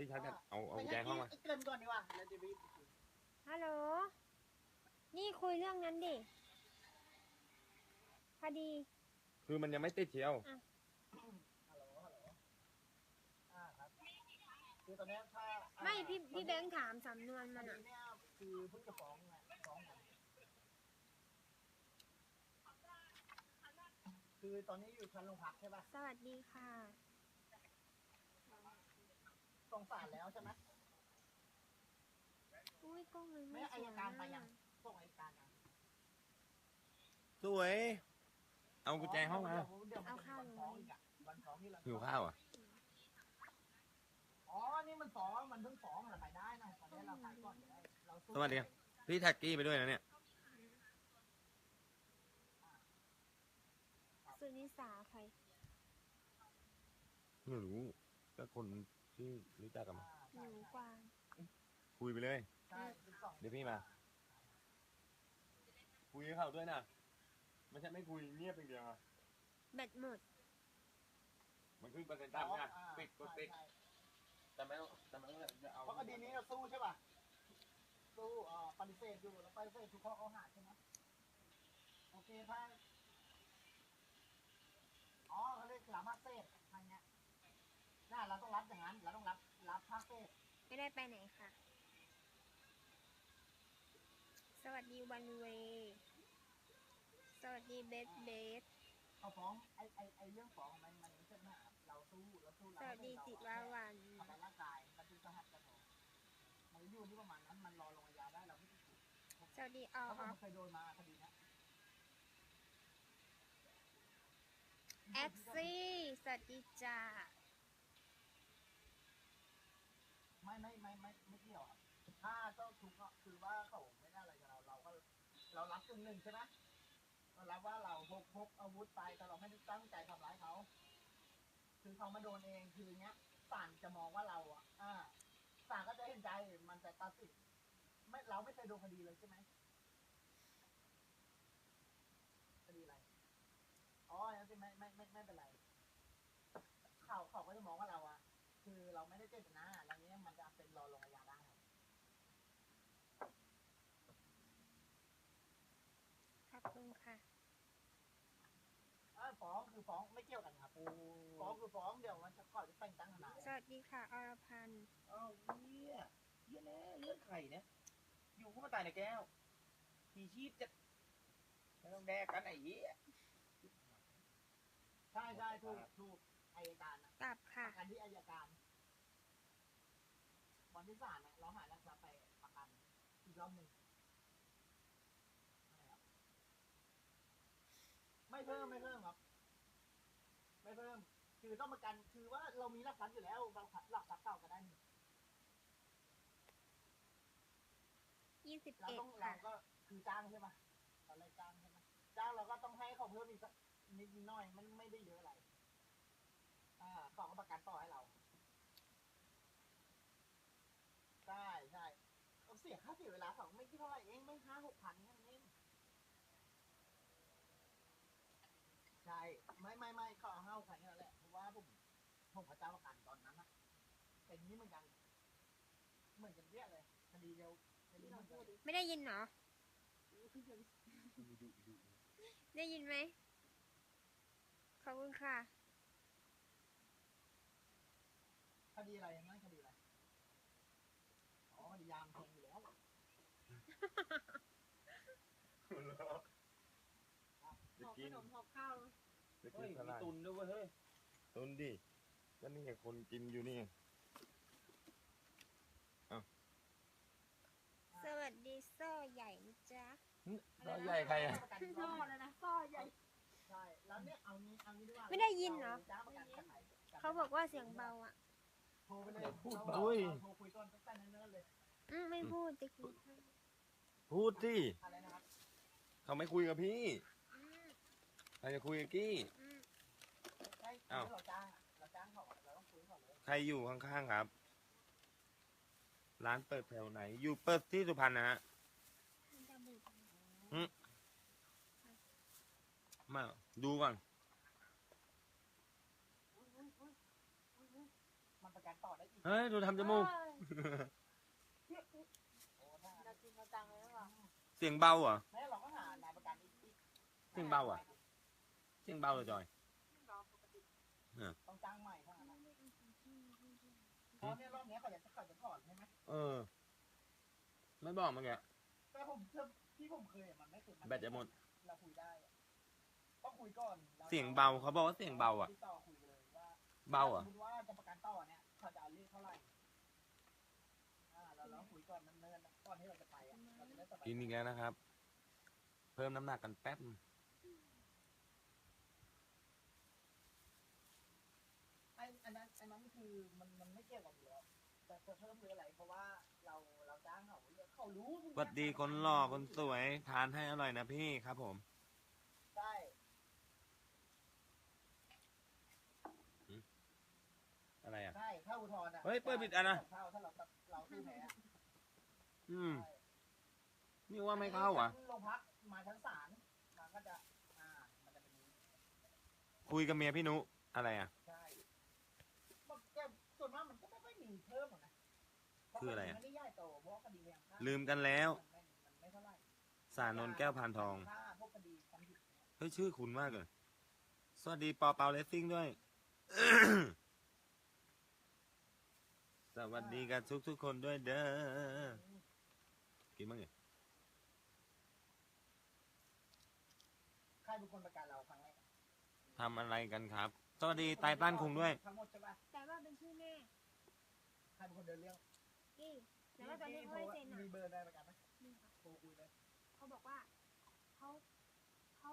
พี่ชัดกันเอาเอากุญแจห้องมาไอ้เกินก่อนดีกว่าแล้วเดี๋ยวไปฮัลโหล นี่คุยเรื่องนั้นดิพอดี คือมันยังไม่ติดเชียวฮัลโหลฮัลโหลอ่าครับคือตอนเนี้ยถ้าอ่าไม่พี่พี่ตแบอนงนี้ค์ถามสำนวนคมันดีอะ เนี่ยคือเพิ่งจะฟ้องไงฟ้องกันคือตอนนี้อยู่ชั้นโรงพักใช่ป่ะ สวัสดีค่ะ ส่งศาลแล้วใช่ไหมอุ้ยกล้องมันไม่ไม่อัสยวยการไปยัอะงส่งอัยการยังสวย เอากุญแจห้องมาเดี๋ยวเดี๋ยวมันจะมีวันฟ้องอีกอะวันฟ้องที่เราหิวข้าวอะ อ๋อ นี่มันฟ้องมันเพิ่งฟ้องอะไรไปได้นะตอนนี้เราขายก่อนก็ได้เราสู้สวัสดีครับ พี่แท็กกี้ไปด้วยนะเนี่ย สุนิสาใครไม่รู้ก็คน ที่รู้จักกันมาหนูกวางคุยไปเลยใช่สิบสองเดี๋ยวพี่มา คุยกับเขาด้วยนะไม่ใช่ไม่คุยเงียบเป็นเดียวอะแบตหมด มันขึ้นเปอร์เซ็นต์ต่ำนะปิดกดปิดใช่แต่ไม่ต้องแต่ไม่ต้องจะเอาเพราะคดีนี้เราสู้ใช่ป่ะ สู้เอ่อปฏิเสธอยู่แล้วปฏิเสธทุกข้อกล่าวหาใช่ไหมโอเคถ้าอ๋อเขาเรียกรับภาคเศษทางเนี้ยน่า เราต้องรับอย่างนั้น เราต้องรับรับภาคเศษไม่ได้ไปไหนค่ะ สวัสดีวันเวย์สวัสดีเบสเบส เขาฟ้องไอ้ไอ้ไอ้เรื่องฟ้องมันมันไม่ใช่ปัญหาเราสู้เราสู้สเราวัสดีจิราวันทำร้ายร่างกายกระตุ้นกระหัตกระโถมันอยู่ที่ประมาณนั้นมันรอลงอาญาได้เราไม่ติดคุกสวัสดีออเพราะผมฟเคยโดนมาคดีเนี้ย แอ็กซี่สวัสดีจ้า ไม่ไม่ไม่ไม่ไม่เกี่ยวครับถ้าเจ้าทุกข์ก็คือว่าเขาไม่ได้อะไรกับเราเราก็เรารับกึ่งหนึ่งใช่ไหมเรารับว่าเราพกพกอาวุธไปแต่เราไม่ได้ตั้งใจทำร้ายเขาคือเขามาโดนเองคือเนี้ยศาลจะมองว่าเราอะอ่าศาลก็จะเห็นใจมันจะตัดสินไม่เราไม่เคยโดนคดีเลยใช่ไหมคดีอะไรอ๋อยังไม่ไม่ไม่ไม่เป็นไรเขาเขาก็จะมองว่าเราอะคือเราไม่ได้เจตนาอะไรเงี้ยมันจะเป็นรอลงอาญาได้ค รับขอบคุณค่ะ เอ้ยฟ้องคือฟ้องไม่เกี่ยวกันครับฟ้องคือฟ้องเดี๋ยวมันจะขอจะแต่งตั้งทนายสวัสดีค่ะ อรพันธ์ อ้าวเฮียเฮียแน่เลือดไข่เนี่ยอยู่เข้ามาตายในแก้วมีชีพจะไม่ต้องแดกกันไอ้เหี้ยใช่ใช่ถูกถูกอายการนะกลับปค่ะ ระกันที่อายการ วันที่ศาลเนี่ยเราหาหลักทรัพย์ไปประกันอีกรอบหนึ่งไม่ครับ ไม่เพิ่มไม่เพิ่มครับ ไม่เพิ่ม คือต้องประกันคือว่าเรามีหลักทรัพย์อยู่แล้วเราหลักทรัพย์เก่าก็ได้นี่ยี่สิบเราเอ็ดต้องเราค่ะ ก็คือจ้างใช่ไหมตอนแรกจ้างใช่ไหมจ้างเราก็ต้องให้เขาเพิ่มอีกสักนิดหน่อยมันไม่ได้เยอะอะไร อ่าเขาก็ประกันต่อให้เราใช่ใช่เขาเสียค่าเสียเวลาเขาไม่กี่เท่าไหร่เองไม่ห้าหกพันแค่นั้นเองใช่ ไม่ไม่ไม่เขาเอาห้าหกพันแค่นั้นแหละเพราะว่าผมผมพระเจ้าประกันตอนนั้นอะเป็นนี้เหมือนกัน เหมือนกันเรียเลยคดีเดียวคดีเหมือนกันไม่ได้ยินเหรอ ได้ยินไหม ขอบคุณค่ะ คดีอะไรนั่นคดีอะไรอ๋อคดียามแทงอยู่แล้วจะกินหอบข้าวจะกิ เฮ้นยเท่าไหมีร่ตุนด้วยเวยเฮ้ยตุนดิก็นี่ไงคนกินอยู่นี่ สวัสดีโซ่ใหญ่นะจ๊ะแล้วใหญ่ใครอะซ่อเลยนะซ่อใหญ่ ใช่ แล้วเนี่ยเอานี้เอานี้ดีกว่าไม่ได้ยินเหรอจ้างประกันจากไหนเขาบอกว่าเสียงเบาอะโทรไปเลยพูดเราด้วยโทรคุยก่อนตั้งแต่เนิ่นๆเลยอืมไม่พูดจะกินข้าวพูดสิอะไรนะครับเขาไม่คุยกับพี่อืม ใครจะคุยกับกี้อืมใช่อ้าวเราจ้างอะเราจ้างเขาอะเราต้องคุยก่อนเลยใครอยู่ข้างๆครับ ร้านเปิดแถวไหน อยู่เปิดที่สุพรรณนะฮะมันจะบูดมาดูก่อนอุ๊ยอุ๊ยอุ๊ยอุ๊ยอุ๊ยมันประกันกันต่อได้อีกเฮ้ยดูทำจมูกโอ้ถ้าเราจริงเราจังเลยหรือเปล่าเสียงเบาเหรอแม่เราก็หานายประกันอีกอีกจริงเบาอะเสียงเบาเลยจอยต้องจ้างใหม่เท่านั้นนะเพราะเนี่ยรอบเนี้ยเขาอยากจะเขาจะถอนใช่ไหมเออ ไม่บอกเมื่อกี้แต่ผมเชื่อที่ผมเคยอะมันไม่เคยนแบตจะหมด เราคุยได้อะต้องคุยก่อนรเสียงเบาเขาบอกว่าเสียงเบาอะ ติดต่อคุยเลยว่า เบาอะ สมมติว่าจะประกันต่อเนี่ยเขาจะเอาเรียกเท่าไหร่อ่าเราลองคุยก่อนเนิ่นๆนะก่อนที่เราจะไปอะเราจะได้สบายใจ กินอีกแล้วนะครับ เพิ่มน้ำหนักกันแป๊บไอ้อันนั้นอันนั้น คือมันมันไม่เกี่ยวกับเราแต่จะเพิ่มหรืออะไร เพราะว่าเราเราจ้างเขาเขารู้ทุกสวัสดีคนหล่อคนสวย ทานให้อร่อยนะพี่ครับผมได้อะไรอะได้ถ้าอุทธรณ์อะเฮ้ยเปิดผิดอันนะเท่าถ้าเราเราสู้แพ้อะอืมใช่นี่ว่าไม่เข้าอะ โรงพักมาชั้นศาลมันก็จะอ่ามันจะเป็นอย่างนี้คุยกับเมียพี่นุ อะไรอะใช่มันก็ ส่วนมากมันก็ไม่ค่อยมีเพิ่มหรอกนะเพาคืออะไรอะคดีมันไม่ได้ใหญ่โตเพราะว่าคดีพยายามฆ่าลืมกันแล้วมันไม่มันไม่เท่าไหร่สารนนท์แก้วพานทอง ฆ่าพวกคดีทำผิดเนี่ยเฮ้ย ชื่อคุณมากเลย สวัสดีปอเปาเลสซิ่งด้วย สวัสดีกันทุกทุกๆคนด้วยเด้อ กินบ้างไงใครเป็นคนประกันเราครั้งแรกทำอะไรกันครับ สวัสดีไตตันคุงด้วย ทั้งหมดใช่ปะแต่ว่าเป็นชื่อแม่ใค รเป็นคนเดินเรื่องกี้แต่ว่าตอนนี้เขาให้เซ็นอะมีเบอร์ได้ประกันไหมนี่ค่ะโทรคุยเลยเขาบอกว่าเขาเขา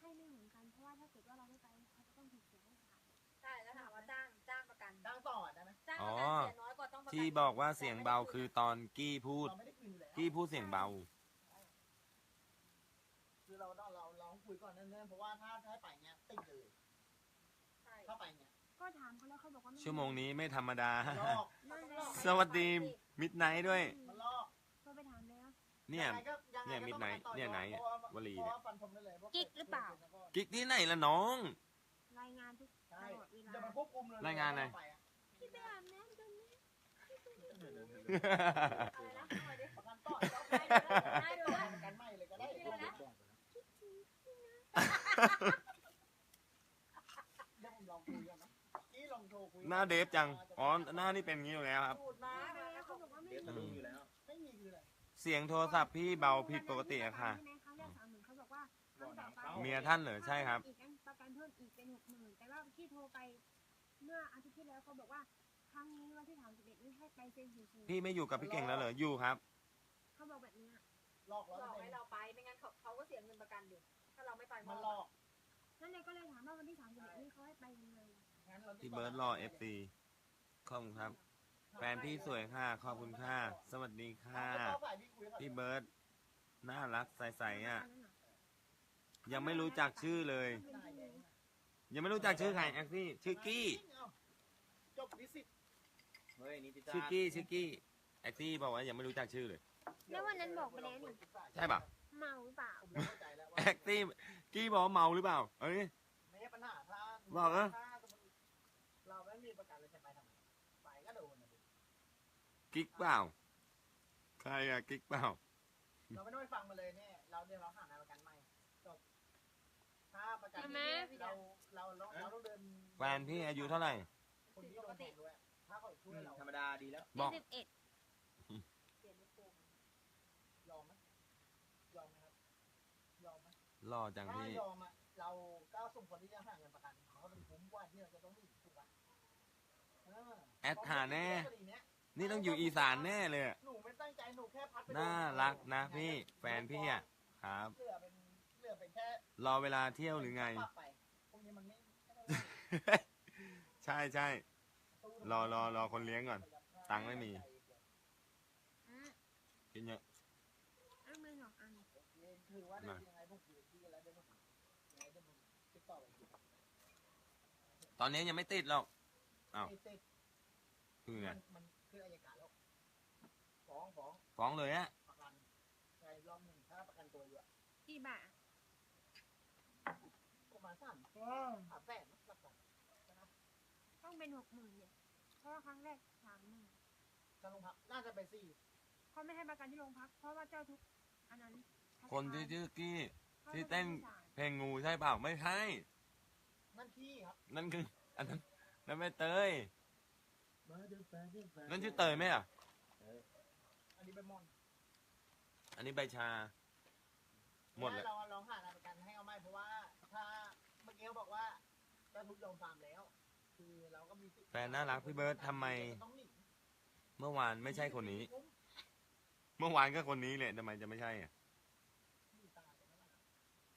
ให้ไม่เหมือนกันเพราะว่าถ้าเกิดว่าเราไม่ไปเขาจะต้องถูกเสียให้ศาลใช่แล้วถามว่าจ้างจ้างประกันตั้งต่อได้ไหมจ้างอ๋ปอระกันเสียน้อยกว่าต้องประกันที่บอกว่าเสียงเบาคือตอนกี้พูด เราไม่ได้คืนอยู่แล้วกี้พูดเสียงเบา คือเราต้องเราเราคุยก่อนเนิ่นๆเพราะว่าถ้าถ้าไปเนี้ยติดเลยใช่ ถ้าไปเนี้ย ก็ถามเขาแล้วเขาบอกว่าไม่ชั่วโมงนี้ไม่ธรรมดามันลอกนั่นแหละสวัสดีมิดไนท์ด้วย มันลอกก็ไปถามแล้ว เนี่ย งไงก็งไงเนี่ยก็ต้อง Midnight ปต่อเนี่ยไหนเพราะาวลีเพราะเนี่ยว่าฟันธงได้เลยว่ากิ๊กหรือเปล่า กิ๊กที่ไหนล่ะน้อง รายงานทุกตใช่ลอดเวลาเดี๋ยวมันควบคุมเลยรายงานอะไรปอะพี่ไปอาบน้ำกันไหมอะไรนะเอามาดิประกันต่อเจ้าได้ไปดูนะได้ดูนะประกันใหม่เลยก็ได้ได้ดูนะเดี๋ยวผมลองคุยกันนะกี้ลองโทรคุย หน้าเดฟจัง อ๋อ หน้านี่เป็นอย่างนี้อยู่แล้วครับพูดมาไปแล้วเขาบอกว่าไม่เดฟมีสะดุ้งอยู่แล้วไม่มีคืออะไรเสียงโทรศัพท์พี่เบาผิดปกติอะค่ะใช่ไหมครั้งแรกสามหมื่นเขาบอกว่าครั้งต่อไปเมียท่านเหรอใช่ครับ อีกอันประกันเพิ่มอีกเป็นหกหมื่นแต่ว่าที่โทรไป เมื่ออาทิตย์ที่แล้วเขาบอกว่าครั้งนี้วันที่สามสิบเอ็ดนี่ให้ไปเซ็นเฉยพี่ไม่อยู่กับพี่เก่งแล้วเหรอ อยู่ครับ ๆเขาบอกแบบเนี้ยหลอกร้อยหลอกเปอร์ให้เซ็นต์เราไปไม่งั้นเขาเขาก็เสียเงินประกันดิถ้าเราไม่ไปมันหลอก นั่นเลยก็เลยถามว่าวันที่สามสิบเอ็ดนี่เขาให้ไปยังไง งั้นเราพี่เบิร์ดรอเอฟซีขอบคุณครับ แฟนพี่สวยค่ะ ขอบคุณค่ะ สวัสดีค่ะเอาฝ่ายพี่คุยกับพี่เบิร์ดน่ารักใสๆอะนนั้นน่ะยังไม่รู้จักชื่อเลยเป็นผู้หญิงยังไม่รู้จักชื่อใครแอคซี่ชื่อกี้เอาจบนิสิตเฮ้ยนี่พิซซ่าชื่อกี้ชื่อกี้แอคซี่บอกว่ายังไม่รู้จักชื่อเลย แล้ววันนั้นบอกไปแล้วนี่ใช่ปะเมาหรือเปล่าผมเริ่มเข้าใจแล้วว่าแอคซี่กี้บอกว่าเมาหรือเปล่าเอ้ยไม่ใช่ปัญหาถ้าบอกเหรอ ถ้าสมมุติเราไม่มีประกันเลยจะไปทำไมไปก็โดนนะดิ กิ๊กเปล่า ใครอะกิ๊กเปล่า เราไม่ต้องไปฟังมันเลยเนี่ยเราเดี๋ยวเราหานายประกันใหม่จบถ้าประกันใช่ไหมเราเราเราเราต้องเดินแฟนพี่อายุเท่าไหร่ คนที่โดนแทงด้วยถ้าเขาช่วยเราธรรมดาดีแล้วบอกสิบเอ็ดเสียไม่โกงยอมไหมยอมไหมครับยอมไหมหล่อจังถ้าพี่ ยอมอะเราก็สมควรที่จะหาเงินประกันเขาก็เป็นคุ้มกว่าที่เราจะต้องมีถูกป่ะเออแอดหาแน่คดีเนี้ย นี่ต้องอยู่อีสานแน่เลยอะหนูไม่ตั้งใจหนูแค่พัดไปโดน่ารักนะพี่แฟนพี่อะครับ เหลือเป็นเหลือเป็นแค่รอเวลาเที่ยวหรือไง ปรับไปพวกนี้มันไม่ไม่ได้ใช่ใช่รอรอรอคนเลี้ยงก่อน ตังค์ไม่มี อะกินเยอะ เอามือสองอัน คือว่าได้ยังไงพวกคือที่แล้วได้พวกยังไงได้พวกติดต่อไปตอนนี้ยังไม่ติดหรอก อ้าวไอ้ติดคือไงมันมันคืออายการแล้วฟ้อง ฟ้องฟ้องเลยอะประกันในรอบหนึ่งถ้าประกันตัวอยู่อะกี่บาทประมาณสามสามแสนนะหลักๆต้องเป็นหกหมื่นเนี่ยเพราะว่าครั้งแรกสามหมื่นจะลงพักน่าจะไปสี่เขาไม่ให้ประกันที่โรงพัก เพราะว่าเจ้าทุกข์อันนั้นคนที่ชื่อกี้เขาที่เต้นไม่จ่ายเพลงงูใช่เปล่าไม่ใช่นั่นพี่ครับนั่นคืออันนั้นนั่นไม่เตยนั่นชื่อเตยไหมอะ อันนี้เป็นมอนอันนี้ใบชา หมดเลย เราลองหาอะไรประกันให้เอาไหมเพราะว่า ถ้าเมื่อกี้เขาบอกว่าเจะทุกยอมฟาร์มแล้ว คือเราก็มีสิทธิ์แฟนน่ารักพี่เบิร์ตทำไม ต้องหนีเมื่อวานไม่ใช่คนนี้ เมื่อวานก็คนนี้เลยทำไมจะไม่ใช่อะหนีตายไปแล้วล่ะ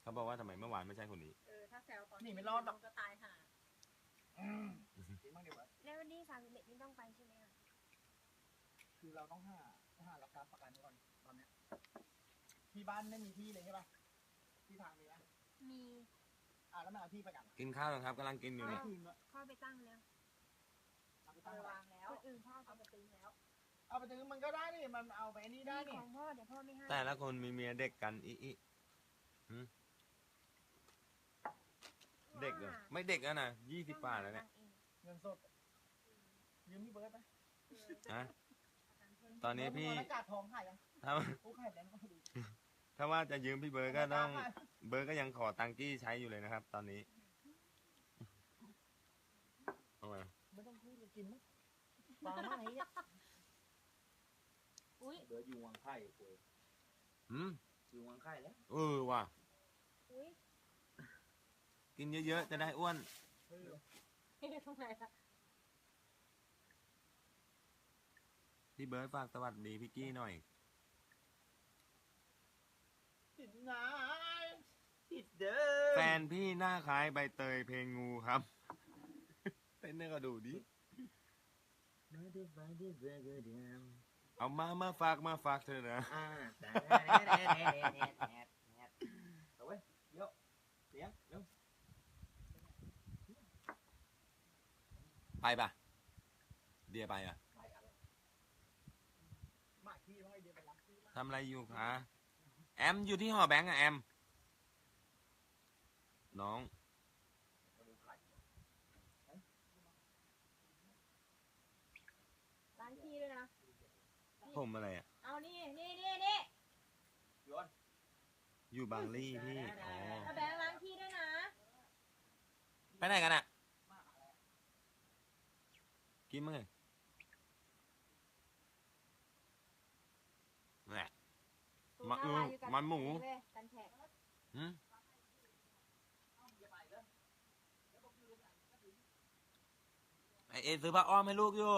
เขาบอกว่าทำไมเมื่อวานไม่ใช่คนนี้ เออถ้าแซวตอนหนีไม่รอดหรอก ก็ตายห่าจริงมั้งเดี๋ยวเบิร์ตแล้ววันที่สามสิบเอ็ดนี่ต้องไปใช่ไหมคะคือเราต้องหา หาหลักฐานประกันก่อนตอนเนี้ยที่บ้านไม่มีที่เลยใช่ปะที่ทางมีไหมมีอ่าแล้วมันเอาที่ประกันอะกินข้าวยังครับกำลังกินอยู่ไม่เนี่ยคืนด้วยพ่อไปตั้งแล้วเอาไปเอตั้งอไว้วางแล้วคนอื่นพ่อเอาเอามาตึงแล้วเอาไปซื้อมันก็ได้นี่มันเอาไปไอ้นี่ได้มีนี่ของพ่อเดี๋ยวพ่อไม่ให้แต่ละคนมีเมียเด็กกันอีอีหืมเด็กเหรอไม่เด็กแล้วนะยี่สิบกว่าแล้วเนี่ยเงินสดยืมพี่เบิร์ตไหมฮะ ตอนนี้พี่หน้ากากทองขายยังถ้ากูขายแล้วก็ดูถ้าว่าจะยืมพี่เบิร์ดก็ต้อง เบิร์ดก็ยังขอตังกี้ใช้อยู่เลยนะครับ ตอนนี้เอามาไม่ต้องพูดเลยกินมั้งปลาไหมเนี่ยอุ้ยเบิร์ดอยู่วังไข่กูหืมอยู่วังไข่แล้วเออว่ะ อุ้ยกินเยอะๆจะได้อ้วนเออตรงไหนล่ะ พี่เบิร์ดฝากสวัสดีพี่กี้หน่อย ติดงายติดเด้อแฟนพี่หน้าคล้ายใบเตยเพลงงูครับ เต้นให้ก็ดูดิเอามามาฝากมาฝากเธอนะ อ่าแต่เอาไว้เดี๋ยวเสียงเดี๋ยวไปปะเดียไปอะไปอะไรหมายพี่ว่าไอเดียไปรับพี่มาก ทำอะไรอยู่คะแอมอยู่ที่หอแบงค์อะแอม น้องล้างขี้ด้วยนะ ผมอะไรอะเอานี่นี่นี่นี่โยนอยู่บางลี่พี่อ๋อเอาแบงค์ล้างขี้ด้วยนะ ไปไหนกันอะกินมั้งเลยแหละ มะเออมันหมูกันแฉะหืมไอเอซื้อผ้าอ้อมให้ลูกอยู่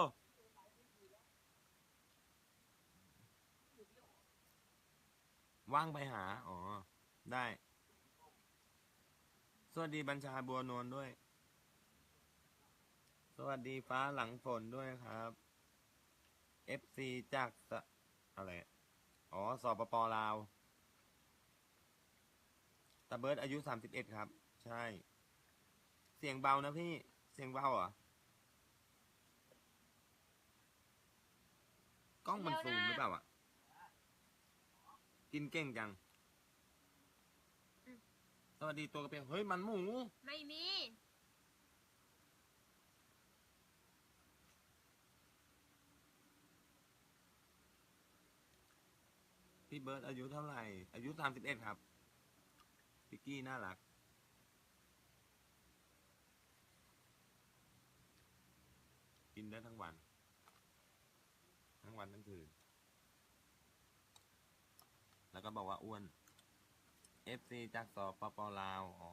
ว่างไปหา อ๋อ ได้ สวัสดีบัญชาบัวนวลด้วย สวัสดีฟ้าหลังฝนด้วยครับ FC จากสะอะไร อ๋อสปปลาวตาเบิร์ดอายุสามสิบเอ็ดครับ ใช่ เสียงเบานะพี่ เสียงเบาเหรอกล้องมันซูมหรือเปล่าอะ กินเก่งจัง สวัสดีตัวกระเปียกเฮ้ย มันหมู ไม่มี พี่เบิร์ดอายุเท่าไหร่ อายุสามสิบเอ็ดครับ พิกกี้น่ารัก กินได้ทั้งวัน ทั้งวันทั้งคืน แล้วก็บอกว่าอ้วน FC จากสปปลาวอ๋อ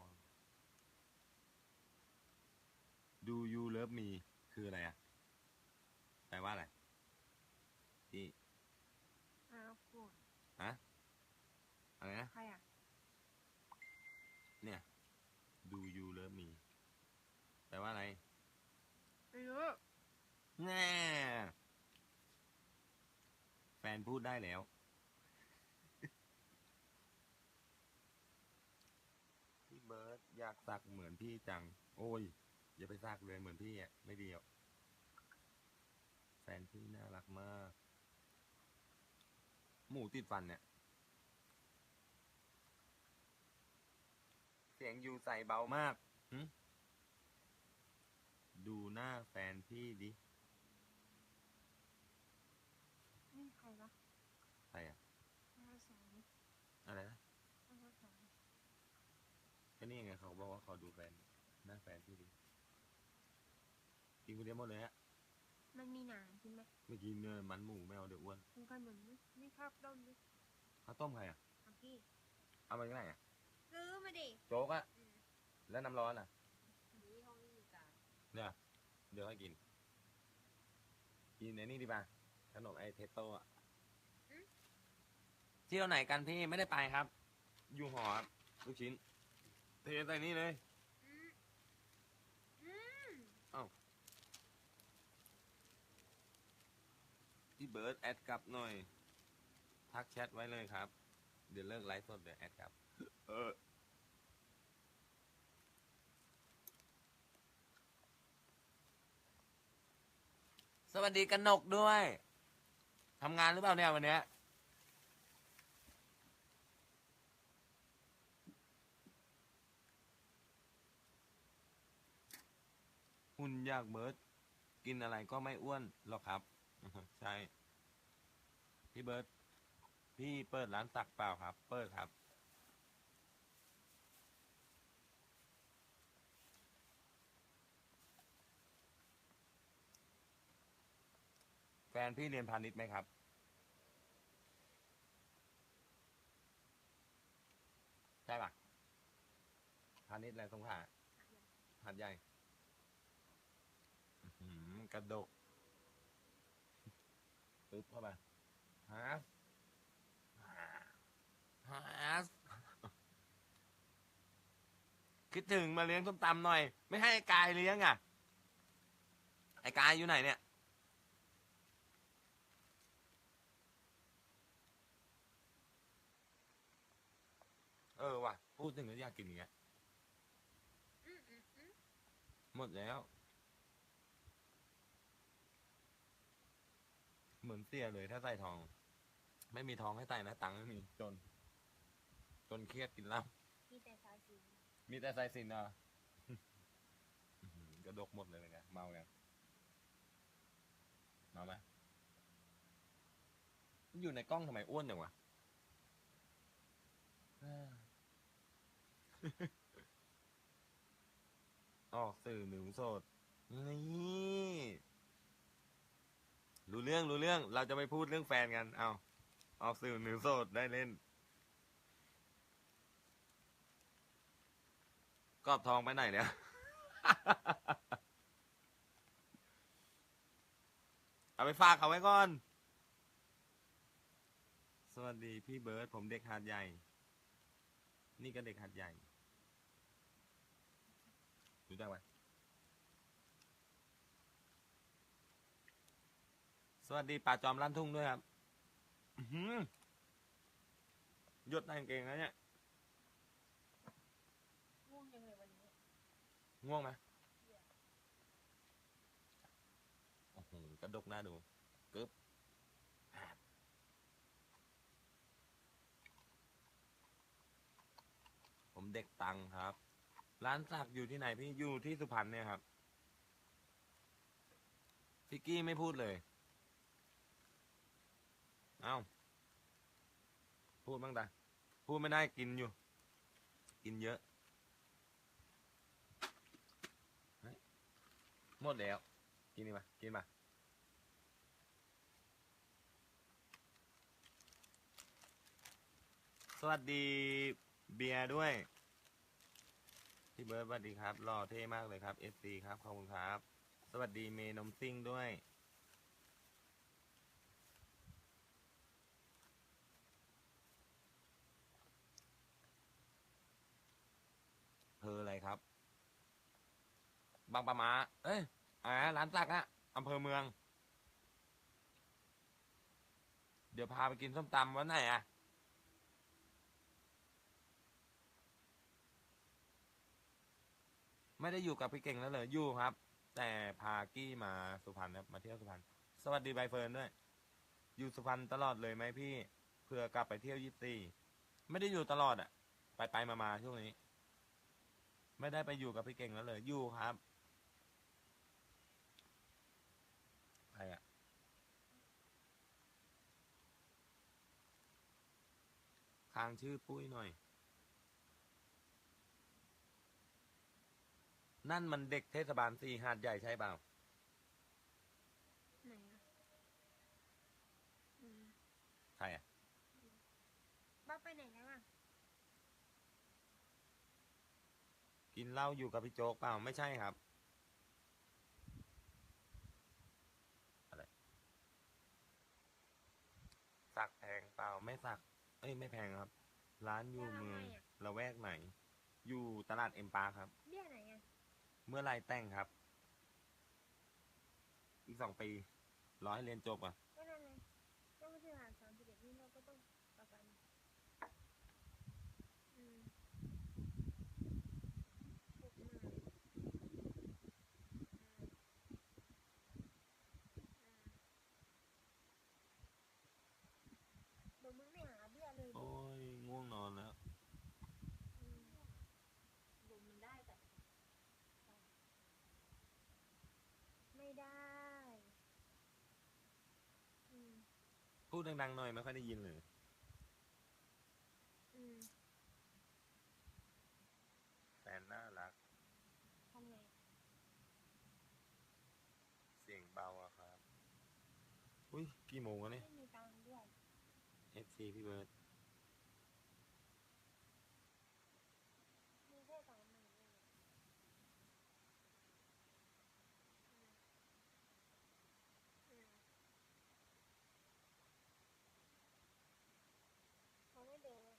Do you love me คืออะไรอะแปลว่าอะไรพี่ อ้าวโกรธ ฮะ อะไรนะ ใครอะ เนี่ย Do you love me แปลว่าอะไรไม่รู้แน่แฟนพูดได้แล้ว พี่เบิร์ดอยากสักเหมือนพี่จัง โอ้ย อย่าไปสักเลยเหมือนพี่อะ ไม่ดีอะแฟนพี่น่ารักมาก หมูติดฟันเนี่ย สียงอยู่ใส่เบามาก ดูหน้าแฟนพี่ดิ นี่ใครวะใครอะอะไรนะก็นี่ไงเขาบอกว่าเขาดูแฟนหน้าแฟนพี่ดิกินคนเดียวหมดเลยฮะมันมีหนังกินไหมไม่กินเนื้อมันหมูแมวเดี๋ยวอ้วนคุณขนมไหมนี่ข้าวต้มไหมขาต้มใครอะ ของพี่ เอามาจากไหนอะ ซื้อมาดิโจ๊กอะอืมแล้วน้ำร้อนอะนี่ห้องนี้อยู่กลางเนี่ยเดี๋ยวให้กิน กินไอ้นี่ดีป่ะขนมไอเทสโต้อะเที่ยวไหนกันพี่ไม่ได้ไปครับ อยู่หอครับลูกชิ้น เทใส่นี่เลย อืมอืมพี่เบิร์ดแอดกลับหน่อย ทักแชทไว้เลยครับ เดี๋ยวเลิกไลฟ์สดเดี๋ยวแอดกลับ เออ สวัสดีกันนกด้วยทำงานหรือเปล่าเนี่ยวันเนี้ยหุ่นอยากเบิร์ดกินอะไรก็ไม่อ้วนหรอกครับ ใช่ พี่เบิร์ด พี่เปิดร้านตักเปล่าครับ เปิดครับ แฟนพี่เรียนพาณิชย์ไหมครับ ใช่ปะพาณิชย์อะไรสงขลาหัดใหญ่อื้อหือกระดกปึ๊บเข้าไปฮาฮา สคิดถึงมาเลี้ยงส้มตำหน่อย ไม่ให้ไอ้กายเลี้ยงอะ ไอ้กายอยู่ไหนเนี่ย เออว่ะ พูดถึงแล้วอยากกินอย่างเงี้ยหมดแล้ว เหมือนเสียเลยถ้าใส่ทอง ไม่มีทองให้ใส่นะ ตังค์ไม่มีจน จนเครียดกินเหล้ามีแต่สายสีมีแต่ใส่สินอะอื้อหือกระดกหมดเลยเลยไงเมายังเมาไหมมันอยู่ในกล้องทำไมอ้วนจังวะอ่าออกสื่อหนึ่งโสด นี่รู้เรื่องรู้เรื่องเราจะไม่พูดเรื่องแฟนกัน เอาออกสื่อหนึ่งโสดได้เล่น กอบทองไปไหนเนี่ย เอาไปฝากเขาไว้ก่อน สวัสดีพี่เบิร์ดผมเด็กหาดใหญ่ นี่ก็เด็กหาดใหญ่ รู้จักไหมสวัสดีป่าจอมลั่นทุ่งด้วยครับอื้อหือหยดในกางเกงนะเนี่ย ง่วงยังเลยวันนี้ ง่วงไหมโอ้โหกระดกหน้าดูกึ๊บแอบผมเด็กตังครับ ร้านสักอยู่ที่ไหนพี่ อยู่ที่สุพรรณเนี่ยครับพี่กี้ไม่พูดเลย เอ้า พูดบ้างตาพูดไม่ได้กินอยู่ กินเยอะ หมดแล้ว กินดีมา กินมา สวัสดีเบียร์ด้วย พี่เบิร์ดสวัสดีครับหล่อเท่มากเลยครับ SC ครับ ขอบคุณครับ สวัสดีเมนมซิ่งด้วยเพออะไรครับ บางปะมาเอ้ยอ่าร้านสักอะอำเภอเมือง เดี๋ยวพาไปกินส้มตำวันไหนอะไม่ได้อยู่กับพี่เก่งแล้วเลยอยู่ครับ แต่พากี้มาสุพรรณครับมาเที่ยวสุพรรณสวัสดีใบเฟิร์นด้วย อยู่สุพรรณตลอดเลยไหมพี่เพื่อกลับไปเที่ยวยี่ตีไม่ได้อยู่ตลอดอะไปไปมามาช่วงนี้ ไม่ได้ไปอยู่กับพี่เก่งแล้วเลยอยู่ครับ ใครอะ ค้างชื่อปุ้ยหน่อย นั่นมันเด็กเทศบาลสี่หาดใหญ่ใช่เปล่า ไหนอะอืมใครอะ บ้าไปไหนแล้วอะกินเหล้าอยู่กับพี่โจ๊กเปล่า ไม่ใช่ครับ อะไร สักแพงเปล่า ไม่สักเอ้ยไม่แพงครับ ร้านอยู่เมืองละแวกไหน อยู่ตลาดเอ็มปาครับ เบี้ยไหนอะเมื่อไรแต่งครับ อีกสองปีรอให้เรียนจบอะ ก็นั่นเลยก็ไม่ใช่ผ่านสามสิบเอ็ดนี่เราก็ต้องประกัน อืมหกหมื่นอืมอืมเดี๋ยวมึงไม่หาเบี้ยเลย โอ้ย ง่วงนอนแล้ว อืม บุญมันได้แต่ ไม่ได้ อืม พู ดดังๆหน่อยไม่ค่อยได้ยินเลยอืมแฟนน่ารัก ทำไงเสียงเบาอะครับ อุ้ยกี่โมงแล้วเนี่ย ไม่มีตังค์ด้วย FC พี่เบิร์ด มีแค่สองหมื่นเองอะอืมอืมเขาไม่เดินเลย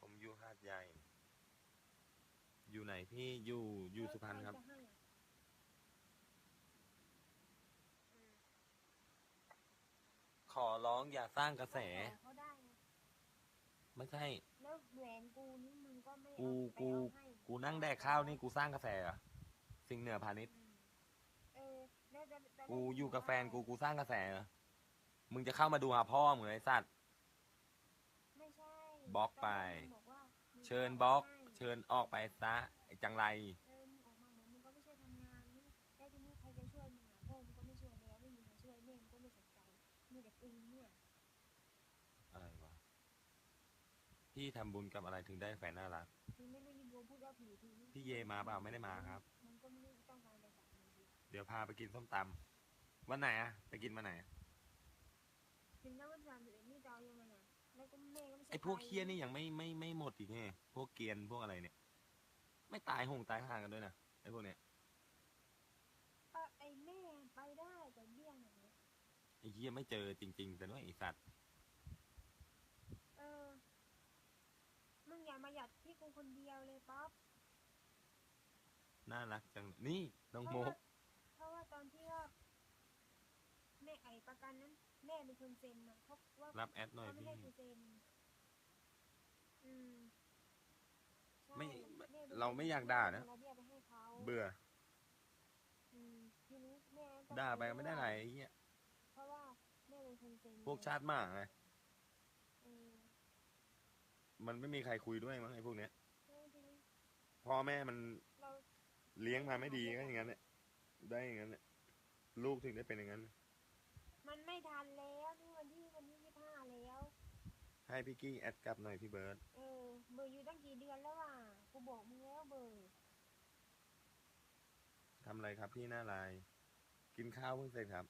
ผมอยู่หาดใหญ่ อยู่ไห นพี่อยู่อยู่สุพรรณครับใจะให้อะอืมขอร้องอย่าสร้างกระแสขอเขาได้ไงไม่ใช่ แล้วแหวนกูนี่มึงก็ไม่กูเอาไปกูเอาให้กูนั่งแดกข้าวนี่กูสร้างกระแสเหรอสิ่งเหนือพาณิชย์อืมเออแล้วจะจะได้กูอยู่กับแฟนกูได้กูสร้างกระแสเหรอมึงจะเข้ามาดูหาพ่อมึงไอ้สัตว์ ไม่ใช่บล็อกไปตนแรมึงบอกว่ามึงเชิญจะบล็อกให้เชิญออกไปซะ ไอ้จังไร เออมึงออกมาเหมือนมึงก็ไม่ช่วยทำงานนี่แล้วทีนี้ใครจะช่วยมึงอะพ่อมึงก็ไม่ช่วยแล้วไม่มีใครช่วยแม่มึงก็ไม่สนใจมีแต่กูเนี่ยอะไรวะ พี่ทำบุญกับอะไรถึงได้แฟนน่ารัก มึงไม่ได้ยินกูพูดว่าผีทีพี่เยมาเปล่าไม่ได้มาครับ มันก็ไม่ได้ต้องการไปจากมึงดิเดี๋ยวพาไปกินส้มตำวันไหนอะไปกินวันไหนอะถึงแล้ววันสามสิบเอ็ดนี่จะเอายังไงอะแล้วก็แม่ก็ไม่ใช่ไอ้พวกใรเคียนี่ยังไม่ไม่ไม่หมดอีกไงพวกเกรียนพวกอะไรเนี่ย ไม่ตายหงตายห่างกันด้วยนะไอ้พวกเนี้ยก็ไอ้แม่ไปได้แต่เบี้ยหน่อยไอ้เคียไม่เจอจริงๆแต่ว่าไอ้สัตว์เออมึงอย่ามาหยัดที่กูคนเดียวเลยป๊อปน่ารักจังนี่น้องเพโมราะกว่าเพราะว่าตอนที่ว่าแม่ไอ้ประกันนั้น แม่เป็นคนเซ็นนะเพราะว่ารับแอดหน่อยเขาไม่พี่ ให้กูเซ็นอืมใช่ ไม่แป็น เราไม่อยากด่านะเอเบี้ยไปให้เขาเบื่อ อืมทีนี้แม่ก็ด่าไปก็ไม่ได้ไรไอ้เหี้ย เพราะว่าแม่เป็นคนเซ็นพวกชาติหมาไง เออมันไม่มีใครคุยด้วยมั้งไอ้พวกเนี้ย แล้วทีนี้พ่อแม่มันเราเลี้ยงมาไม่ดีก็อย่างนั้นเนี่ยได้อย่างนั้นเนี่ยลูกถึงได้เป็นอย่างนั้น มันไม่ทันแล้วนี่วันที่วันที่ยี่ห้าแล้ว ให้พี่กี้แอดกลับหน่อยพี่เบิร์ด เออเบอร์อยู่ตั้งกี่เดือนแล้วอะ กูบอกมึงแล้วเบอร์ทำอะไรครับพี่หน้าลาย กินข้าวเพิ่งเสร็จครับ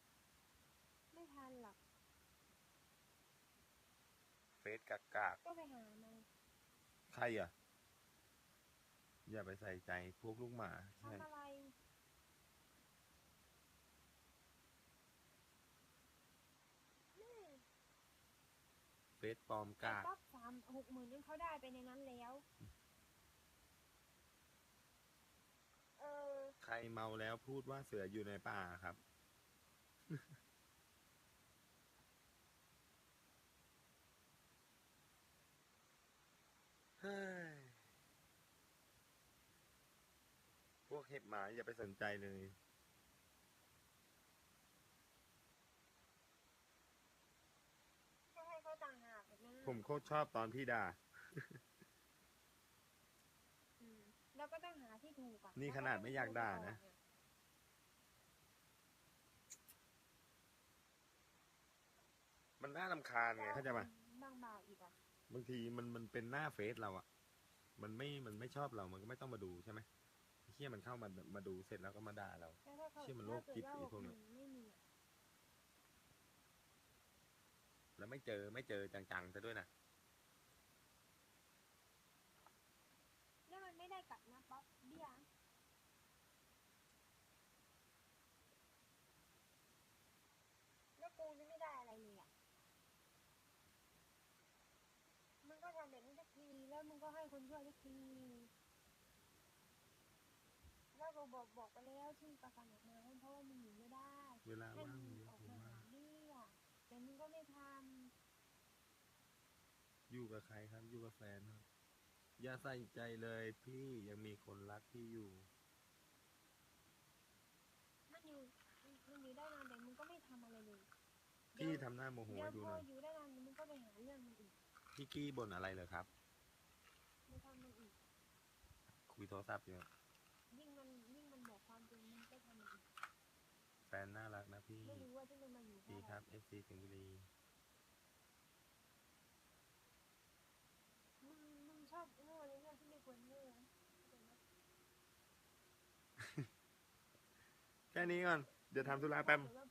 ไม่ทันหรอกเฟซกากากก็ไปหามันๆใครอะ อย่าไปใส่ใจพวกลูกหมาใช่ทำอะไรแม่เฟซปลอมกากป๊อปสามหกหมื่นนึงเขาได้ไปในนั้นแล้ว เออ ใครเมาแล้วพูดว่าเสืออยู่ในป่าครับ เฮ้ย พวกเห็บหมาอย่าไปสนใจเลยก็ให้เขาต่างหากแบบนั้นผมโคตรชอบตอนพี่ด่าอืมแล้วก็ต้องหาที่ ถูกอะนี่ขนาดไม่อยากด่านะ มันน่าลำคาญไงเข้าใจปะบางบ่าวอีกอะบางทีมันมันเป็นหน้าเฟซเราอะมันไม่มันไม่ชอบเรามันก็ไม่ต้องมาดูใช่ไหมไอ้เฮียมันเข้ามามาดูเสร็จแล้วก็มาด่าเราแล้วถ้าเขาเชื่อมันโรคจิตถ้าไอ้เกิดพวกเนี้ยาไม่มีอะแล้วไม่เจอไม่เจอจังๆซะด้วยนะ แล้วมันไม่ได้กลับนะป๊อปเบี้ยแล้วกูจะไม่ได้อะไรเลยอะมึงก็ทำแบบนี้สักทีแล้วมึงก็ให้ คนช่วยสักทีแล้วกูบอกบอกไปแล้วที่ประกันออกมาเพราะว่ามึงอยู่ไม่ได้เวลาให้ว่างมึมึงงเยออะอกผมมาว่า หาเบี้ยแต่มึงก็ไม่ทอยู่กับใครครับ อยู่กับแฟนครับ อย่าใส่ใจเลยพี่ยังมีคนรักพี่อยู่ำมันอยู่มันอยู่ได้นานแต่มึงก็ไม่ทำอะไรเลยพี่ทำหน้าโมโหเดี๋ยวให้ดูพหอน่อยอยู่ได้นานมึงก็ไปหาเรื่องมันอีกพี่กี้บ่นอะไรเลยครับไม่ทำมันอีก คุยโทรศัพท์อยู่ยิ่งมันยิ่งมันบอกความจริงมึงก็ทำมันอีกแฟนน่ารักนะพี่ ไม่รู้ว่าที่มันมาอยู่เพดีราะคอะรับไร FC สิงห์บุรี มึงมึงชอบโง่ในเรื่องที่ไม่ควรโง่นะเข้าใจไหมแค่นี้ก่อน เดี๋ยวทำธุระแป๊บถ้าเกิดว่า